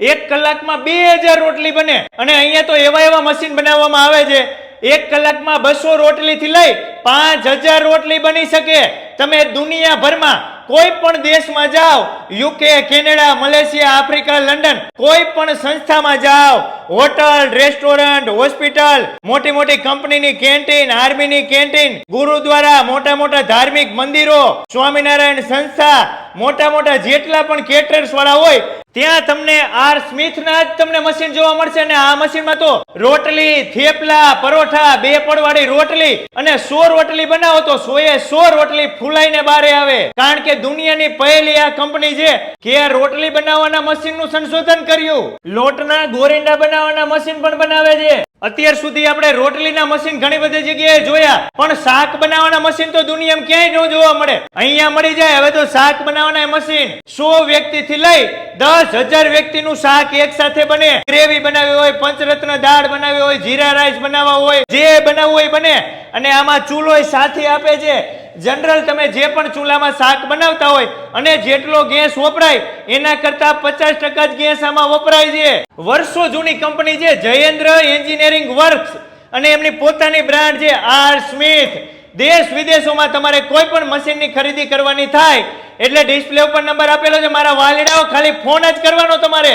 એક કલાકમાં બે હજાર રોટલી બને. અને અહીંયા તો એવા એવા મશીન બનાવવામાં આવે છે. એક કલાકમાં બસો રોટલીથી લઈ પાંચ હજાર રોટલી બની શકે. તમે દુનિયાભરમાં કોઈ પણ દેશમાં જાઓ UK Canada, Malaysia, Africa, London, કોઈ પણ સંસ્થામાં જાઓ, હોટલ, રેસ્ટોરન્ટ, હોસ્પિટલ, મોટી મોટી કંપનીની કેન્ટીન, આર્મીની કેન્ટીન, ગુરુદ્વારા, મોટા મોટા ધાર્મિક મંદિરો, સ્વામિનારાયણ સંસ્થા, મોટા મોટા જેટલા પણ કેટરર્સ વાળા હોય ત્યાં તમને આર સ્મિથના જ તમને મશીન જોવા મળશે અને આ મશીનમાં તો રોટલી, થેપલા, પરોઠા, બે પડવાળી રોટલી અને સો રોટલી બનાવો તો સો એ સો રોટલી ફૂલાઈને બારે આવે. કારણ કે દુનિયાની પહેલી આ કંપની છે કે રોટલી બનાવવાના મશીનનું સંશોધન કર્યું. લોટના ગોરિંડા બનાવવાના મશીન પણ બનાવે છે. અત્યાર સુધી આપણે રોટલીના મશીન ઘણી બધી જગ્યાએ જોયા, પણ શાક બનાવવાના મશીન તો દુનિયામાં ક્યાંય ન જોવા મળે. અહીંયા મળી જાય, હવે તો શાક બનાવવાના મશીન સો વ્યક્તિ થી લઈ દસ હજાર વ્યક્તિનું શાક એક સાથે બને. ગ્રેવી બનાવી હોય, પંચરત્ન દાળ બનાવી હોય, જીરા રાઈસ બનાવવા હોય, જે બનાવવું હોય બને. અને આમાં ચૂલો સાથે આપે છે. જનરલ તમે જે પણ ચૂલામાં શાક બનાવતા હોય અને જેટલો ગેસ વપરાય, એના કરતા પચાસ ટકા જ ગેસ આમાં વપરાય છે. વર્ષો જૂની કંપની છે, જયેન્દ્ર એન્જિનિયરિંગ વર્ક્સ. અને એમની પોતાની બ્રાન્ડ છે, આર સ્મિથ. દેશ વિદેશોમાં તમારે કોઈ પણ મશીનની ખરીદી કરવાની થાય, એટલે ડિસ્પ્લે ઉપર નંબર આપેલો છે, મારા વાલીડાઓ ખાલી ફોન જ કરવાનો તમારે.